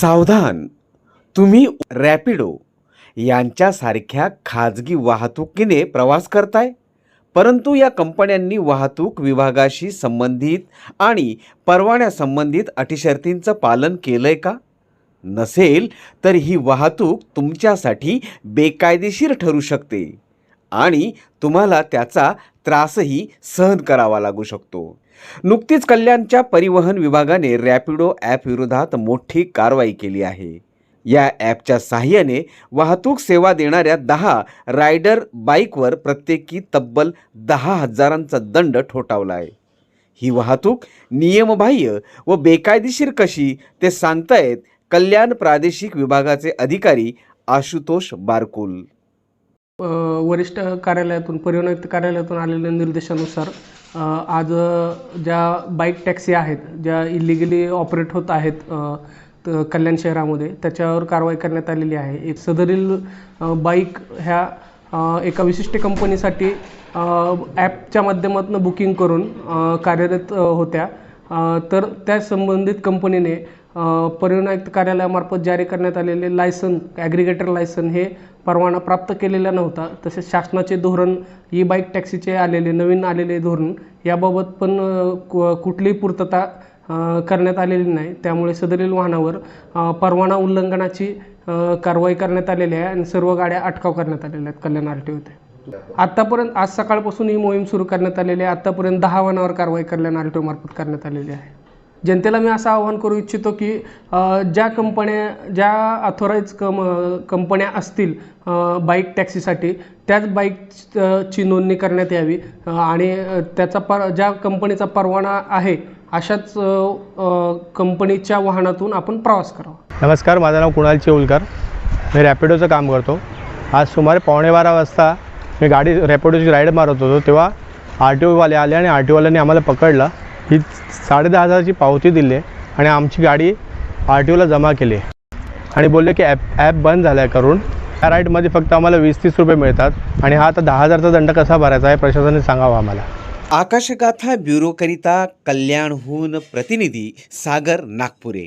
सावधान. तुम्ही रॅपिडो यांच्यासारख्या खाजगी वाहतुकीने प्रवास करताय परंतु या कंपन्यांनी वाहतूक विभागाशी संबंधित आणि परवान्यासंबंधित अटीशर्तींचं पालन केलं आहे का? नसेल तर ही वाहतूक तुमच्यासाठी बेकायदेशीर ठरू शकते आणि तुम्हाला त्याचा त्रासही सहन करावा लागू शकतो. नुकतीच कल्याणच्या परिवहन विभागाने रॅपिडो ॲपविरोधात मोठी कारवाई केली आहे. या ॲपच्या साहाय्याने वाहतूक सेवा देणाऱ्या दहा रायडर बाईकवर प्रत्येकी तब्बल दहा हजारांचा दंड ठोठावला आहे ही वाहतूक नियमबाह्य व बेकायदेशीर कशी ते सांगतायत कल्याण प्रादेशिक विभागाचे अधिकारी आशुतोष बारकुल. वरिष्ठ कार्यालयातून परिवहन कार्यालयातून आलेल्या निर्देशानुसार आज ज्या बाईक टॅक्सी आहेत ज्या इलिगली ऑपरेट होत आहेत त- कल्याण शहरामध्ये त्याच्यावर कारवाई करण्यात आलेली आहे. एक सदरील बाईक ह्या एका विशिष्ट कंपनीसाठी ॲपच्या माध्यमातून बुकिंग करून कार्यरत होत्या. तर त्या संबंधित कंपनीने परिवहन आयुक्त कार्यालयामार्फत जारी करण्यात आलेले लायसन ॲग्रिगेटर लायसन हे परवाना प्राप्त केलेला नव्हता. तसेच शासनाचे धोरण ई बाईक टॅक्सीचे आलेले नवीन आलेले धोरण याबाबत पण कु कुठलीही पूर्तता करण्यात आलेली नाही. त्यामुळे सदरील वाहनावर परवाना उल्लंघनाची कारवाई करण्यात आलेली आहे आणि सर्व गाड्या अटकाव करण्यात आलेल्या आहेत कल्याण आर टी होते आत्तापर्यंत आज सकाळपासून ही मोहीम सुरू करण्यात आलेली आहे. आत्तापर्यंत दहा वाहनावर कारवाई कल्याण आर टी ओमार्फत करण्यात आलेली आहे. जनतेला मी असं आवाहन करू इच्छितो की ज्या कंपन्या ज्या ऑथोराईज कम कंपन्या असतील बाईक टॅक्सीसाठी त्याच बाईकची नोंदणी करण्यात यावी. आणि त्याचा पर ज्या कंपनीचा परवाना आहे अशाच कंपनीच्या वाहनातून आपण प्रवास करावा. नमस्कार माझं नाव कुणाल चेऊलकर. मी रॅपिडोचं काम करतो. आज सुमारे पावणे बारा वाजता मी गाडी रॅपिडोची राईड मारत होतो तेव्हा आर टी ओवाले आले आणि आर टी ओवाल्यांनी आम्हाला पकडलं. ही साडे दहा हजाराची पावती दिली आहे आणि आमची गाडी आर टी ओला जमा केली. आणि बोलले की ॲप ॲप बंद झाला आहे करून त्या राईडमध्ये फक्त आम्हाला वीस तीस रुपये मिळतात आणि हा आता दहा हजारचा दंड कसा भरायचा आहे प्रशासनाने सांगावं आम्हाला. आकाशगाथा ब्युरोकरिता कल्याणहून प्रतिनिधी सागर नागपुरे.